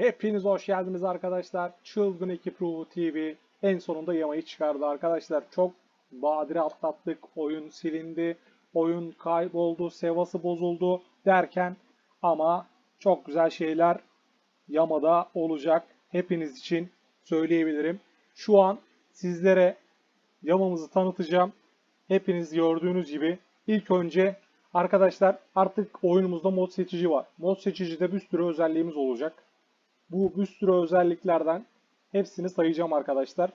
Hepiniz hoş geldiniz arkadaşlar. Çılgın Ekip Ruhu TV en sonunda yamayı çıkardı arkadaşlar. Çok badire atlattık. Oyun silindi. Oyun kayboldu. Sevası bozuldu derken ama çok güzel şeyler yamada olacak. Hepiniz için söyleyebilirim. Şu an sizlere yamamızı tanıtacağım. Hepiniz gördüğünüz gibi ilk önce arkadaşlar artık oyunumuzda mod seçici var. Mod seçicide bir sürü özelliğimiz olacak. Bu bir sürü özelliklerden hepsini sayacağım arkadaşlar.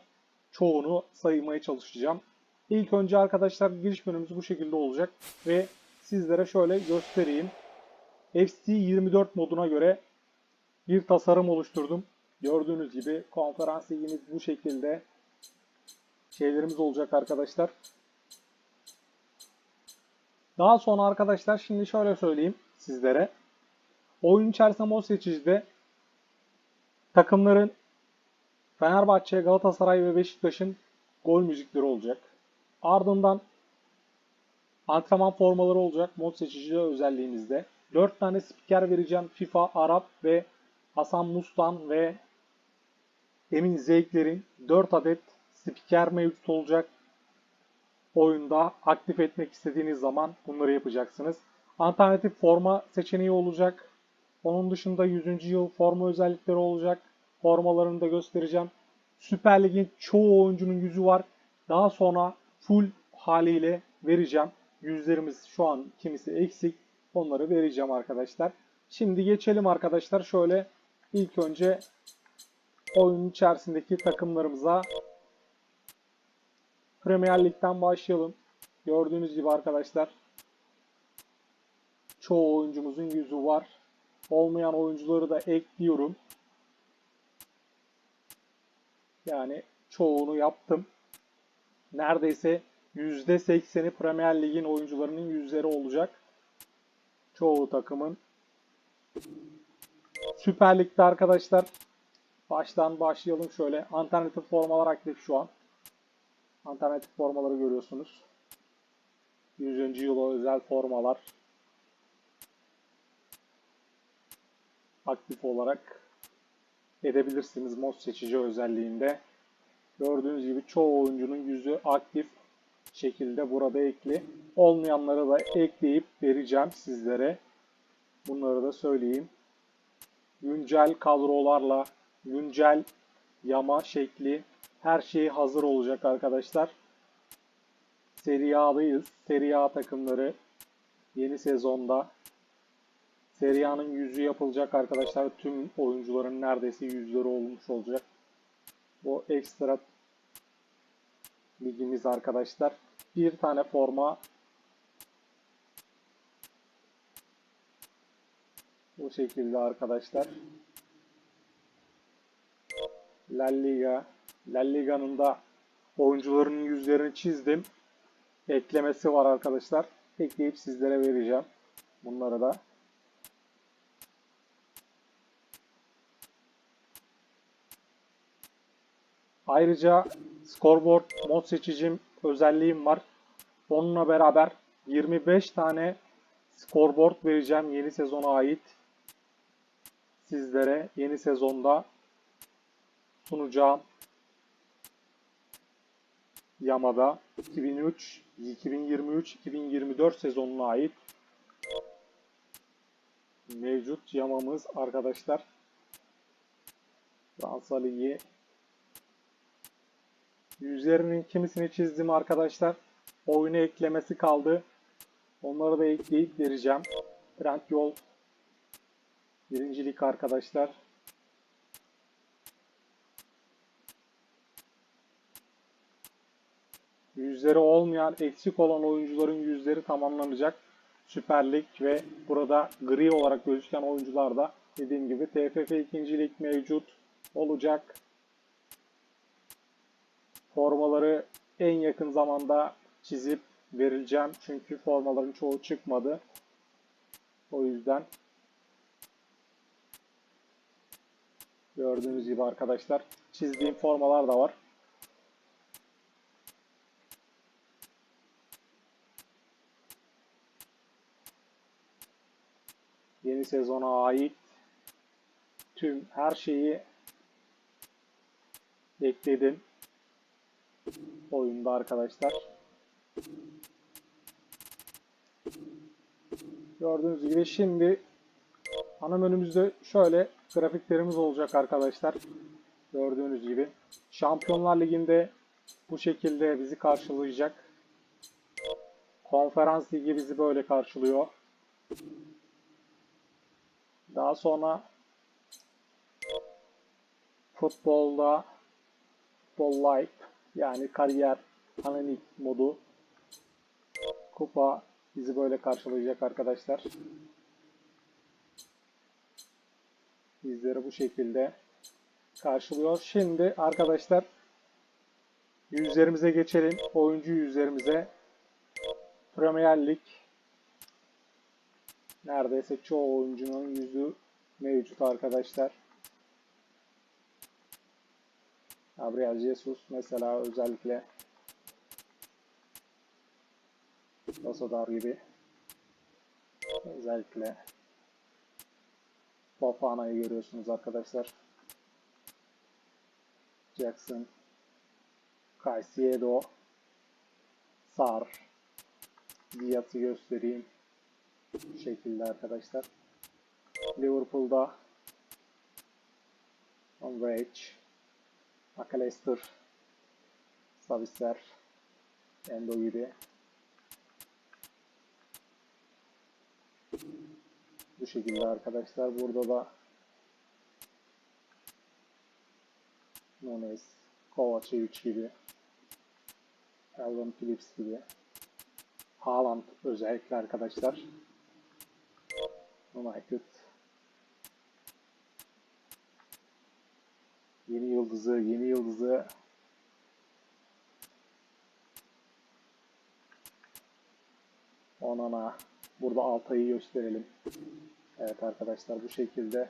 Çoğunu saymaya çalışacağım. İlk önce arkadaşlar giriş menümüz bu şekilde olacak ve sizlere şöyle göstereyim. FC24 moduna göre bir tasarım oluşturdum. Gördüğünüz gibi konferans ligimiz bu şekilde şeylerimiz olacak arkadaşlar. Daha sonra arkadaşlar şimdi şöyle söyleyeyim sizlere. Oyun içerisinde mod seçicide takımların Fenerbahçe, Galatasaray ve Beşiktaş'ın gol müzikleri olacak. Ardından antrenman formaları olacak mod seçici özelliğimizde. 4 tane spiker vereceğim. FIFA, Arap ve Hasan Mustan ve Emin Zeykler'in 4 adet spiker mevcut olacak. Oyunda aktif etmek istediğiniz zaman bunları yapacaksınız. Alternatif forma seçeneği olacak. Onun dışında 100. yıl forma özellikleri olacak. Formalarını da göstereceğim. Süper Lig'in çoğu oyuncunun yüzü var. Daha sonra full haliyle vereceğim. Yüzlerimiz şu an kimisi eksik. Onları vereceğim arkadaşlar. Şimdi geçelim arkadaşlar. Şöyle ilk önce oyun içerisindeki takımlarımıza Premier Lig'den başlayalım. Gördüğünüz gibi arkadaşlar çoğu oyuncumuzun yüzü var. Olmayan oyuncuları da ekliyorum. Yani çoğunu yaptım. Neredeyse %80'i Premier Lig'in oyuncularının yüzleri olacak. Çoğu takımın. Süper Lig'de arkadaşlar baştan başlayalım şöyle. Alternatif formalar aktif şu an. Alternatif formaları görüyorsunuz. 100. yıla özel formalar. Aktif olarak edebilirsiniz mod seçici özelliğinde. Gördüğünüz gibi çoğu oyuncunun yüzü aktif şekilde burada ekli. Olmayanları da ekleyip vereceğim sizlere. Bunları da söyleyeyim. Güncel kadrolarla, güncel yama şekli her şey hazır olacak arkadaşlar. Serie A'dayız. Serie A takımları yeni sezonda Serie A'nın yüzü yapılacak arkadaşlar. Tüm oyuncuların neredeyse yüzleri olmuş olacak. Bu ekstra ligimiz arkadaşlar. Bir tane forma bu şekilde arkadaşlar. La Liga La Liga'nın da oyuncuların yüzlerini çizdim. Eklemesi var arkadaşlar. Ekleyip sizlere vereceğim. Bunları da. Ayrıca scoreboard mod seçicim özelliğim var. Onunla beraber 25 tane scoreboard vereceğim yeni sezona ait. Sizlere yeni sezonda sunacağım. Yamada 2003, 2023, 2024 sezonuna ait mevcut yamamız arkadaşlar. Fransa Ligi Yüzlerinin kimisini çizdim arkadaşlar. Oyuna eklemesi kaldı. Onları da ekleyip vereceğim. Trend yol birincilik arkadaşlar. Yüzleri olmayan, eksik olan oyuncuların yüzleri tamamlanacak. Süper Lig ve burada gri olarak gözüken oyuncular da dediğim gibi TFF 2. Lig mevcut olacak. Formaları en yakın zamanda çizip verileceğim. Çünkü formaların çoğu çıkmadı. O yüzden gördüğünüz gibi arkadaşlar çizdiğim formalar da var. Yeni sezona ait tüm her şeyi ekledim oyunda arkadaşlar. Gördüğünüz gibi şimdi ana menümüzde şöyle grafiklerimiz olacak arkadaşlar. Gördüğünüz gibi. Şampiyonlar Ligi'nde bu şekilde bizi karşılayacak. Konferans Ligi bizi böyle karşılıyor. Daha sonra futbolda Futbol Life yani kariyer anonim modu kupa bizi böyle karşılayacak arkadaşlar. Bizleri bu şekilde karşılıyor. Şimdi arkadaşlar yüzlerimize geçelim. Oyuncu yüzlerimize. Premier Lig neredeyse çoğu oyuncunun yüzü mevcut arkadaşlar. Gabriel Jesus mesela özellikle Rosodar gibi özellikle Fofana'yı görüyorsunuz arkadaşlar. Jackson Caicedo Sar Diaz'ı göstereyim. Bu şekilde arkadaşlar. Liverpool'da Rage McAllister Saviser Endo gibi bu şekilde arkadaşlar. Burada da Nunes, Kovacevic gibi Calvin Phillips gibi Haaland özellikle arkadaşlar. United Yeni yıldızı, yeni yıldızı Onana. Burada Altay'ı gösterelim. Evet arkadaşlar bu şekilde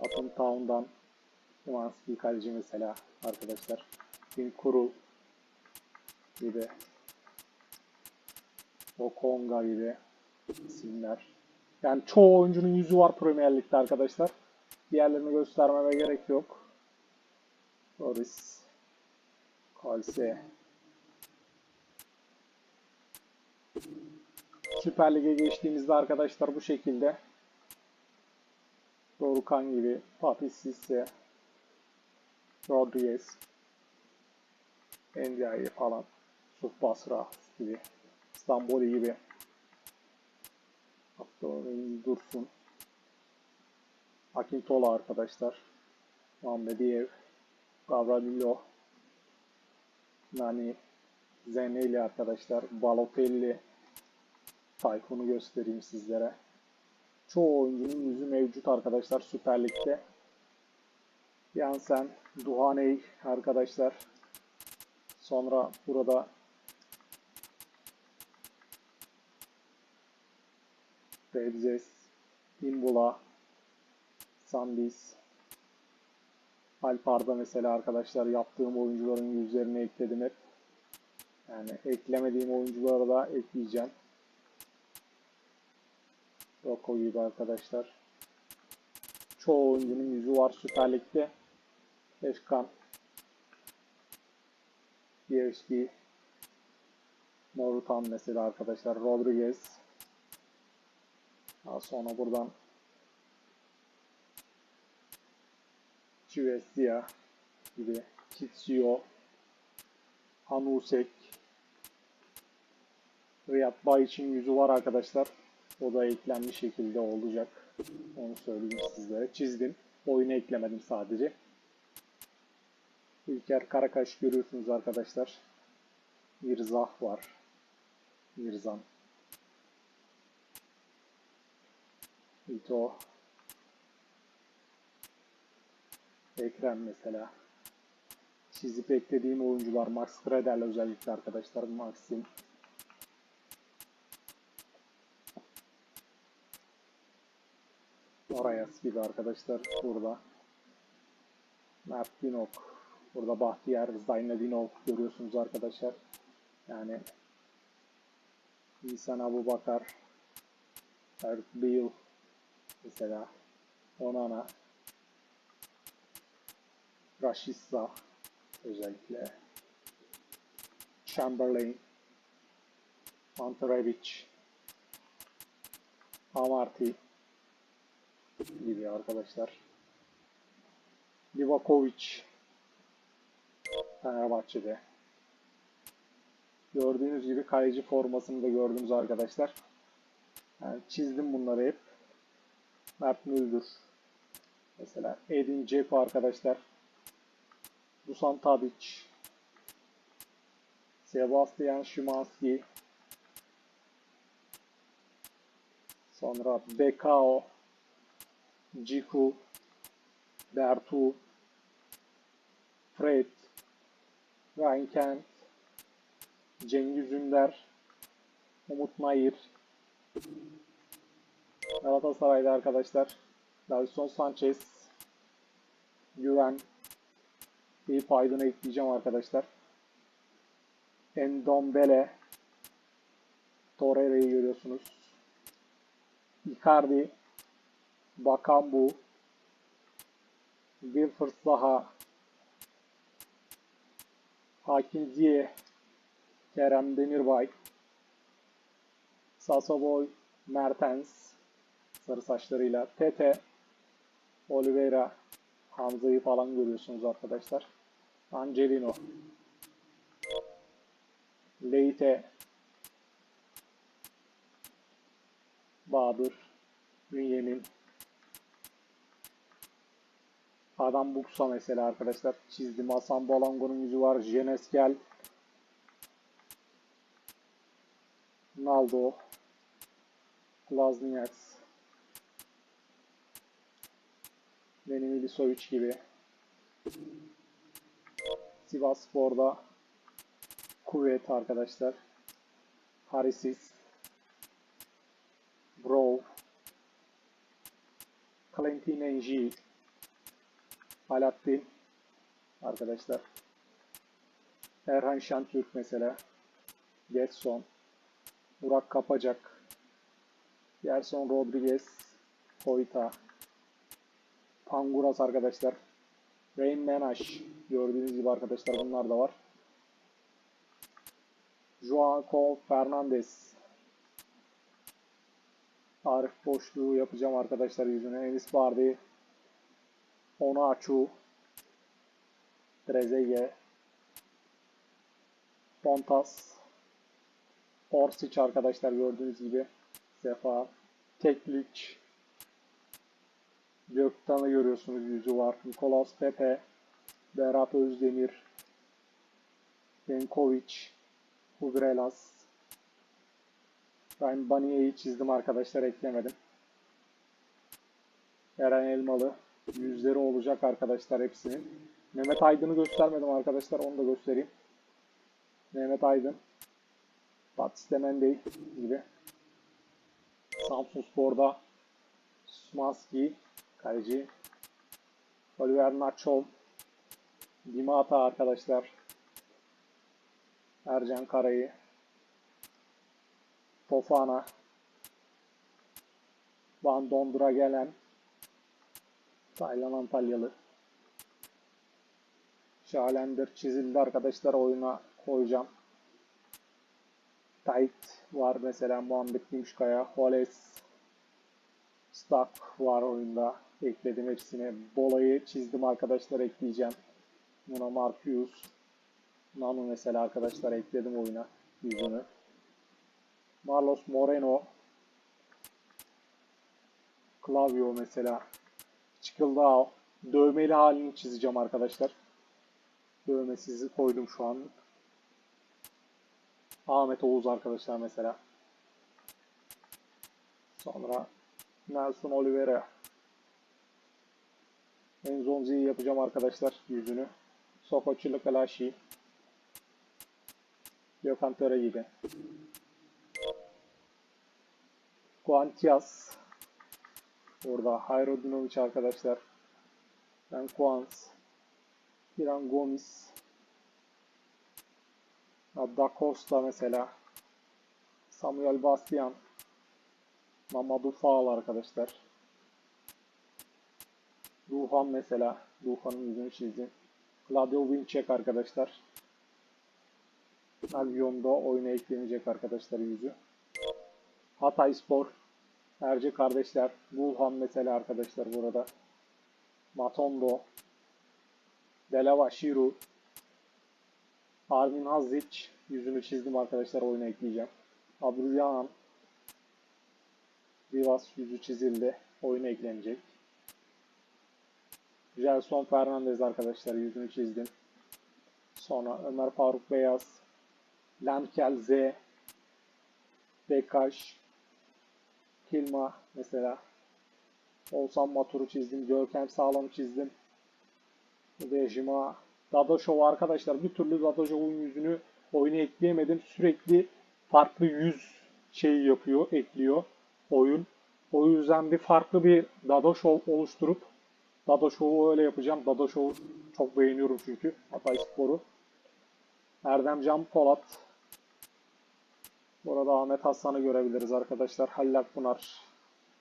Atom Town'dan Ivanski kaleci mesela arkadaşlar. Bin Kurul gibi Okonga gibi isimler. Yani çoğu oyuncunun yüzü var Premier Lig'de arkadaşlar. Diğerlerini göstermeme gerek yok. Boris Kalse Süper Lig'e geçtiğimizde arkadaşlar bu şekilde. Dorukan gibi, Papi Sisse, Rodriguez, Ndiaye falan, Suf Basra gibi, İstanbul gibi, Abdülhamid Dursun, Akintola arkadaşlar, Muhammediyev, Gavranillo, Nani, Zeneli arkadaşlar, Balotelli, Tayfun'u göstereyim sizlere. Çoğu oyuncunun yüzü mevcut arkadaşlar Süper Lig'de. Yansen, Duhaney arkadaşlar. Sonra burada Rebzes, Imbula, Sandis, Alpar'da mesela arkadaşlar yaptığım oyuncuların yüzlerini ekledim hep. Yani eklemediğim oyuncuları da ekleyeceğim. Roko gibi arkadaşlar. Çoğu oyuncunun yüzü var Süper Lig'de. Eşkan. Bierski. Morutan mesela arkadaşlar. Rodriguez. Daha sonra buradan Chivesia gibi Kitsio Hanusek Riyad Bay için yüzü var arkadaşlar. O da eklenmiş şekilde olacak. Onu söyleyeyim sizlere. Çizdim. Oyuna eklemedim sadece. İlker Karakaş görüyorsunuz arkadaşlar. Mirzah var. Mirzan. Ito. Ekrem mesela. Çizip eklediğim oyuncular Max Gradel özellikle arkadaşlar. Maxim. Orayas gibi arkadaşlar burada. Mert Dinok. Burada Bahtiyar Zaynedinov görüyorsunuz arkadaşlar. Yani İhsan Abu Bakar Erbil mesela Onana. Rashica özellikle. Chamberlain. Antarevic. Amarty gibi arkadaşlar. Livakovic Fenerbahçe'de. Gördüğünüz gibi kaleci formasını da gördünüz arkadaşlar. Yani çizdim bunları hep. Mert Müldür. Mesela Edin Dzeko arkadaşlar. Dusan Tadic. Sebastian Szymanski. Sonra Bekao. Ciku. Bertu. Fred. Ryan Kent. Cengiz Ünder. Umut Nayır. Galatasaray'da arkadaşlar. Davison Sanchez. Güven. Eyüp Aydın'ı ekleyeceğim arkadaşlar. Endombele. Torreira'yı görüyorsunuz. Icardi. Bakambu. Wilfried Zaha. Hakim Ziyeh. Kerem Demirbay. Sasoboy Mertens. Sarı saçlarıyla. Tete. Oliveira. Hamza'yı falan görüyorsunuz arkadaşlar. Angelino. Leite. Bahadır. Bünyamin. Adam Buksa mesela arkadaşlar. Çizdim. Hasan Balango'nun yüzü var. Jeneskel. Naldo. Glazniaks. Benim Ilisovic gibi. Sivas Spor'da kuvvet arkadaşlar. Harisis. Bro. Clentin Enji. Alaaddin. Arkadaşlar. Erhan Şentürk mesela. Getson. Burak Kapacak. Gerson Rodriguez. Koita. Panguras arkadaşlar. Rain Menash. Gördüğünüz gibi arkadaşlar bunlar da var. Joaco Fernandez. Arif boşluğu yapacağım arkadaşlar yüzüne. Enis Bardi. Onaçu. Trezeguet. Fontas. Orsic arkadaşlar gördüğünüz gibi. Sefa. Teklik. Göktan'ı görüyorsunuz yüzü var. Nikolas Pepe. Berat Özdemir. Benkovic. Hudrelas. Ben Baniye'yi çizdim arkadaşlar eklemedim. Eren Elmalı. Yüzleri olacak arkadaşlar hepsinin. Mehmet Aydın'ı göstermedim arkadaşlar onu da göstereyim. Mehmet Aydın. Batiste Mendey gibi. Samsun Spor'da Smaski kaleci. Oliver Nacho. Dimata arkadaşlar. Ercan Karayı. Fofana. Van Dondra gelen. Taylan Antalyalı. Şalender çizildi arkadaşlar oyuna koyacağım. Tight var mesela Muhammed Gümüşkaya. Holes. Stock var oyunda. Ekledim hepsini. Bolayı çizdim arkadaşlar ekleyeceğim. Buna Marcus. Nano mesela arkadaşlar ekledim oyuna. Yüzünü. Marlos Moreno. Clavio mesela. Çıkıldao. Dövmeli halini çizeceğim arkadaşlar. Dövmesizi koydum şu an. Ahmet Oğuz arkadaşlar mesela. Sonra Nelson Oliveira. Enzonzi'yi yapacağım arkadaşlar yüzünü. Sokoçulu Kalashi. Gökhan Töre gibi. Guantias. Burada Hayrodinovic arkadaşlar. Ben Kuans. Kiran Gomis. Da Costa mesela. Samuel Bastian. Mamadou Fall arkadaşlar. Ruhan mesela. Ruhan'ın yüzünü çizdim. Claudio Winczek arkadaşlar. Alyon'da oyuna eklenecek arkadaşlar yüzü. Hatay Spor. Erce kardeşler. Bulhan mesela arkadaşlar burada. Matondo. Delava Shiru. Armin Hazic. Yüzünü çizdim arkadaşlar oyuna ekleyeceğim. Abdülyahan. Rivas yüzü çizildi. Oyuna eklenecek. Gelson Fernandez arkadaşlar yüzünü çizdim. Sonra Ömer Faruk Beyaz. Lemkel Z. Bekaş. Hilma mesela. Olsan Matur'u çizdim. Görkem Sağlam'ı çizdim. Rejima. Dadaşov arkadaşlar bir türlü Dadaşov'un yüzünü oyuna ekleyemedim. Sürekli farklı yüz şeyi yapıyor, ekliyor oyun. O yüzden bir farklı bir Dadaşov oluşturup Dadaşov'u öyle yapacağım. Dadaşov'u çok beğeniyorum çünkü. Hatay Sporu. Erdemcan Polat. Burada Ahmet Hasan'ı görebiliriz arkadaşlar. Halil Akpınar.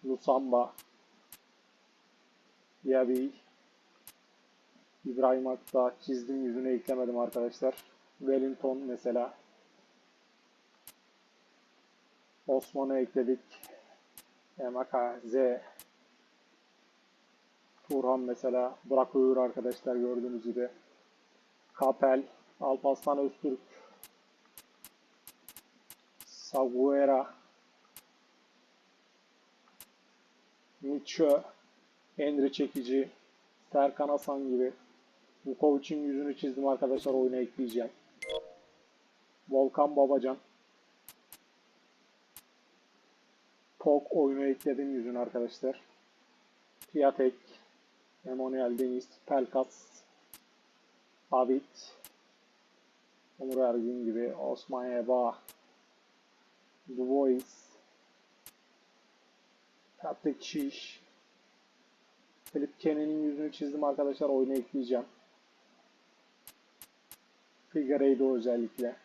Lusamba. Yabi. İbrahim Akta. Çizdim yüzünü eklemedim arkadaşlar. Wellington mesela. Osman'ı ekledik. Emaka Z. Turhan mesela. Burak Uğur arkadaşlar gördüğünüz gibi. Kapel. Alparslan Öztürk. Saguera. Nietzsche. Enri Çekici. Serkan Hasan gibi. Vukovic'in yüzünü çizdim arkadaşlar oyuna ekleyeceğim. Volkan Babacan. Tok oyunu ekledim yüzünü arkadaşlar. Piatek. Emanuel Deniz. Pelkas. Abit. Onur Ergün gibi. Osman Eba. Dubois. Patrick Şiş. Philip Kennedy'nin yüzünü çizdim arkadaşlar. Oyuna ekleyeceğim. Figueiredo özellikle.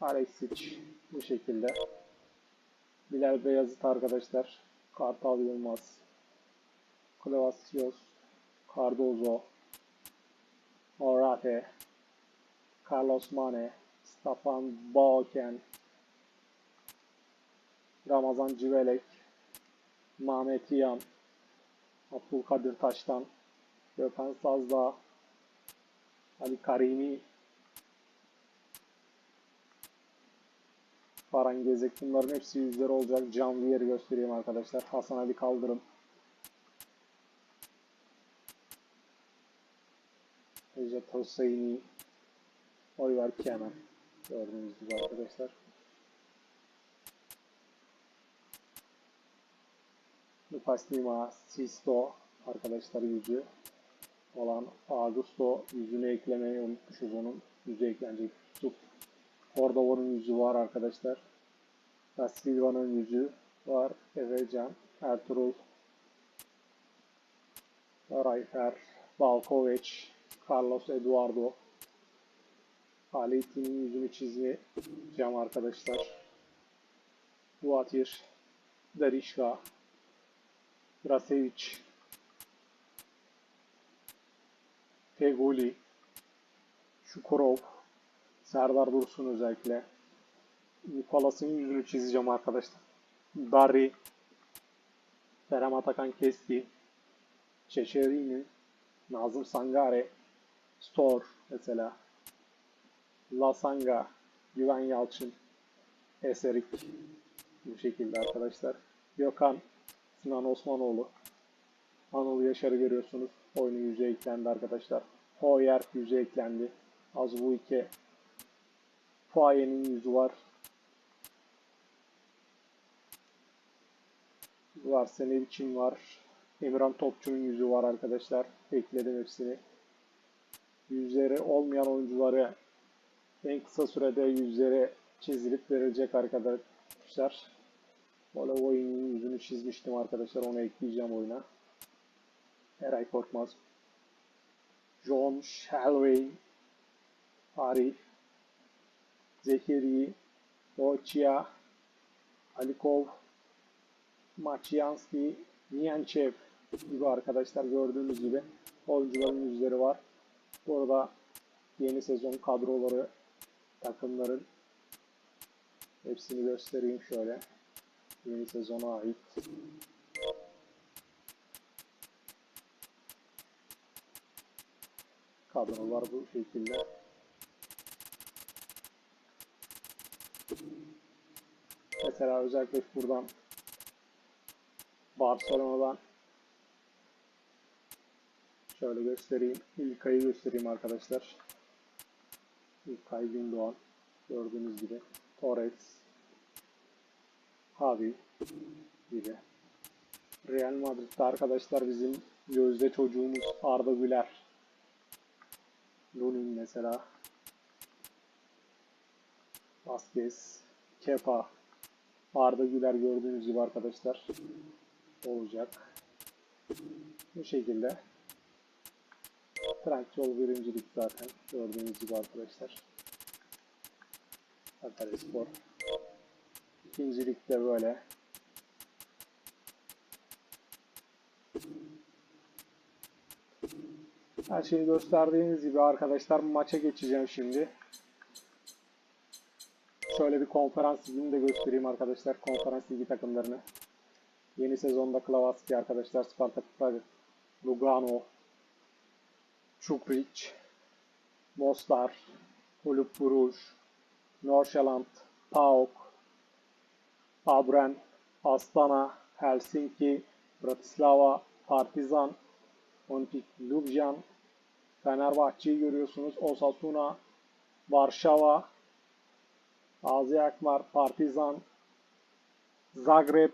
Alexic bu şekilde. Bilal Beyazıt arkadaşlar. Kartal Yılmaz. Clavasios. Cardozo. Morate. Carlos Mane. Stefan Balken. Ramazan Civelek. Mehmet İyan. Abdülkadir Taştan. Gökhan Sazdağ. Ali Karimi. Baran Gezek. Bunların hepsi yüzleri olacak. Yeri göstereyim arkadaşlar. Hasan Ali Kaldırım. Recep Hüseyin'i. Oliver Kenan. Gördüğünüz gibi arkadaşlar. Lucas Lima, Sisto arkadaşlar yüzü olan Augusto yüzünü eklemeyi unutmuşuz onun. Yüzü eklenecek. Cordova'nın yüzü var arkadaşlar. Da Silva'nın yüzü var. Efecan, Ertuğrul, Rayfer, Balkovic, Carlos Eduardo. Halit'in yüzünü çizeceğim arkadaşlar. Duatir, Darişka, Drasevic, Feguli, Şukurov, Serdar Dursun özellikle. Nikolas'ın yüzünü çizeceğim arkadaşlar. Dari, Kerem Atakan Kesti, Çeçerini, Nazım Sangare, Stor mesela. Lasanga, Güven Yalçın, Eserik. Bu şekilde arkadaşlar. Gökhan, Sinan Osmanoğlu, Anıl Yaşar'ı görüyorsunuz. Oyunu yüze eklendi arkadaşlar. Hoyer yüze eklendi. Az bu iki. Fuaye'nin yüzü var. Var. Senevic'in var. Emirhan Topçu'nun yüzü var arkadaşlar. Ekledim hepsini. Yüzleri olmayan oyuncuları en kısa sürede yüzleri çizilip verilecek arkadaşlar. Volavoy'un yüzünü çizmiştim arkadaşlar. Onu ekleyeceğim oyuna. Eray Korkmaz. John Shalway. Arif. Zekeri. Doçia. Alikov. Machiansky. Nianchev. gibi arkadaşlar gördüğünüz gibi oyuncuların yüzleri var. Burada yeni sezon kadroları takımların hepsini göstereyim şöyle. Yeni sezona ait. Kadrolar bu şekilde. Mesela özellikle buradan Barcelona'dan şöyle göstereyim. İlkay'ı göstereyim arkadaşlar. İlkay Gündoğan. Gördüğünüz gibi. Torres. Javi gibi. Real Madrid'de arkadaşlar bizim gözde çocuğumuz Arda Güler. Lunin mesela. Vasquez. Kepa. Arda Güler gördüğünüz gibi arkadaşlar olacak. Bu şekilde. Trendyol birincilik zaten gördüğünüz gibi arkadaşlar. Sakaryaspor. İkincilikte böyle. Her şeyi gösterdiğiniz gibi arkadaşlar maça geçeceğim şimdi. Şöyle bir konferans ligini de göstereyim arkadaşlar. Konferans ligi takımlarını. Yeni sezonda Klavaski arkadaşlar. Spartak Prag, Lugano, Çukric, Mostar, Kulüp Bruges, Norşaland, PAOK, Abren, Astana, Helsinki, Bratislava, Partizan, Olimpik Ljubljan, Fenerbahçe'yi görüyorsunuz. Osasuna, Varşova, Azi Akmar, Partizan, Zagreb,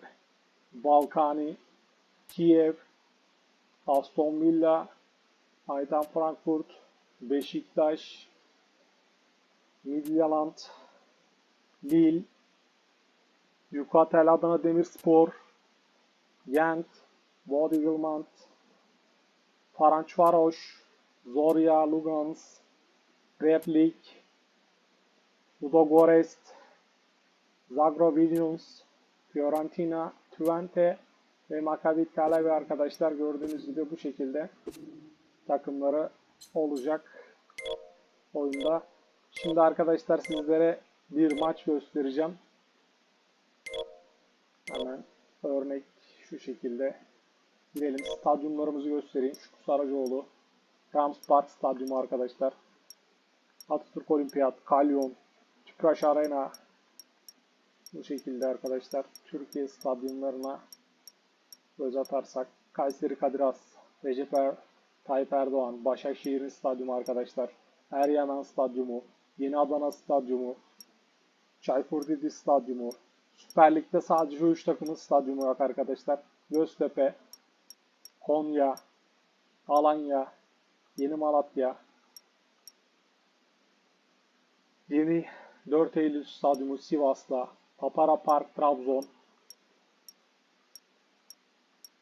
Balkani, Kiev, Aston Villa, Eintracht Frankfurt, Beşiktaş, Midtjylland, Lille, Yukatel Adana Demirspor, Gent, Bodegelmant, Ferencvaros, Zorya Lugansk, Replik, Ludogorets, Zagreb Williams, Fiorentina, Twente ve Maccabi Tel Aviv arkadaşlar gördüğünüz gibi bu şekilde takımları olacak oyunda. Şimdi arkadaşlar sizlere bir maç göstereceğim. Hemen örnek şu şekilde girelim. Stadyumlarımızı göstereyim. Şu Saracoğlu, Rams Park Stadyumu arkadaşlar. Atatürk Olimpiyat, Kalyon, Tüpraş Arena. Bu şekilde arkadaşlar Türkiye stadyumlarına göz atarsak Kayseri Kadir Has, Recep er, Tayyip Erdoğan, Başakşehir'in stadyumu arkadaşlar. Eryaman Stadyumu, Yeni Adana Stadyumu, Çaykur Stadyumu, Süper Lig'de sadece şu 3 takımın stadyumu yok arkadaşlar. Göztepe, Konya, Alanya, Yeni Malatya, Yeni 4 Eylül Stadyumu Sivas'ta, Papara Park Trabzon.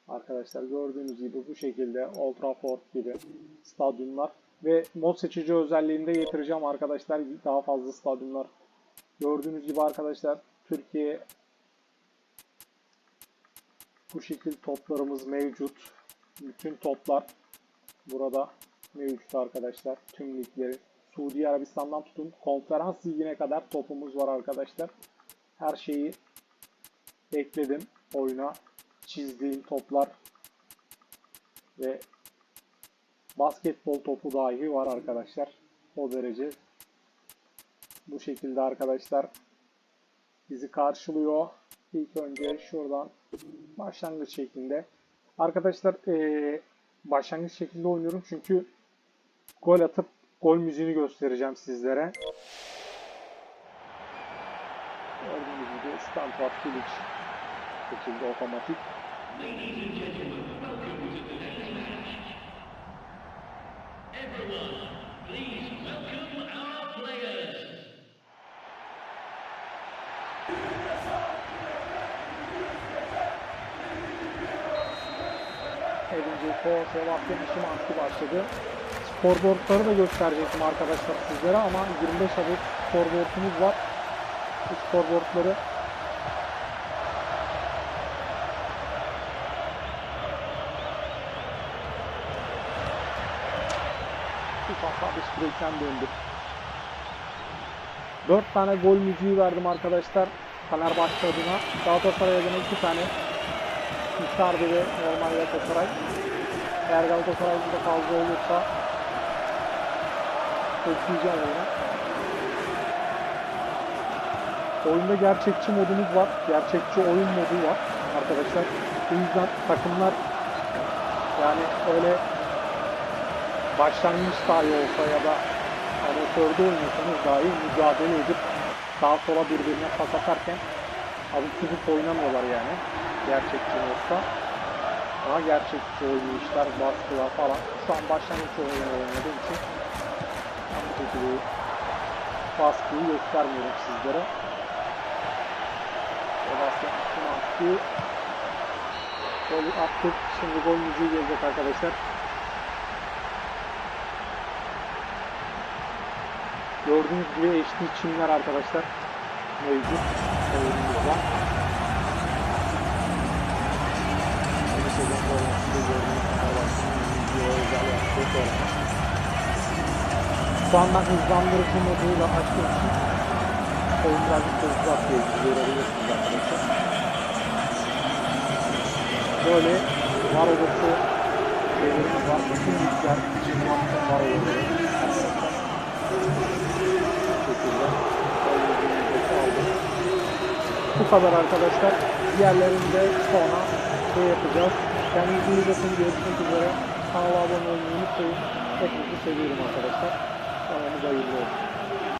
Arkadaşlar gördüğünüz gibi bu şekilde Old Trafford gibi stadyumlar ve mod seçici özelliğinde getireceğim arkadaşlar daha fazla stadyumlar. Gördüğünüz gibi arkadaşlar Türkiye bu şekil toplarımız mevcut. Bütün toplar burada mevcut arkadaşlar. Tüm ligleri. Suudi Arabistan'dan tutun konferans ligine kadar topumuz var arkadaşlar. Her şeyi ekledim oyuna. Çizdiğim toplar ve basketbol topu dahi var arkadaşlar. O derece. Bu şekilde arkadaşlar bizi karşılıyor. İlk önce şuradan başlangıç şeklinde. Arkadaşlar ee, başlangıç şeklinde oynuyorum çünkü gol atıp gol müziğini göstereceğim sizlere. Gördüğünüz gibi Stanford Phillips şekilde otomatik. Players. Edince Ko, Sebastian Şimanski başladı. Skorboardları da gösterecektim arkadaşlar sizlere ama 25 adet skorboardumuz var. Bu skorboardları FIFA dış direkten döndü. 4 tane gol müziği verdim arkadaşlar. Fenerbahçe adına. Galatasaray adına 2 tane. Icardi ve normal Galatasaray. Eğer Galatasaray'da da fazla olursa ekleyeceğim oyuna. Oyunda gerçekçi modumuz var. Gerçekçi oyun modu var arkadaşlar. Bu yüzden takımlar yani öyle başlangıç dahi olsa ya da amatörde oynuyorsanız dahi mücadele edip sağa sola birbirine pas atarken abuk subuk oynamıyorlar yani. Gerçekçi olsa. Daha gerçekçi oynayışlar, baskılar falan. Şu an başlangıç oyunu oynadığım için ben bu şekilde baskıyı göstermiyorum sizlere. Sebastian Schumacher golü attık. Şimdi gol müziği gelecek arkadaşlar. Gördüğünüz gibi HD çimler arkadaşlar mevcut. Şu an ben hızlandırıcı moduyla açtığım için oyun birazcık hızlı atıyor görebilirsiniz arkadaşlar. Böyle var odası şeylerimiz var. Bütün yükler var odaları arkadaşlar. Bu şekilde oyuncumuzdaki aldım. Bu kadar arkadaşlar. Diğerlerinde sonra şey yapacağız. Kendinize iyi bakın. Görüşmek üzere. Kanala abone olmayı unutmayın. Hepinizi seviyorum arkadaşlar. Kanalımız hayırlı olsun.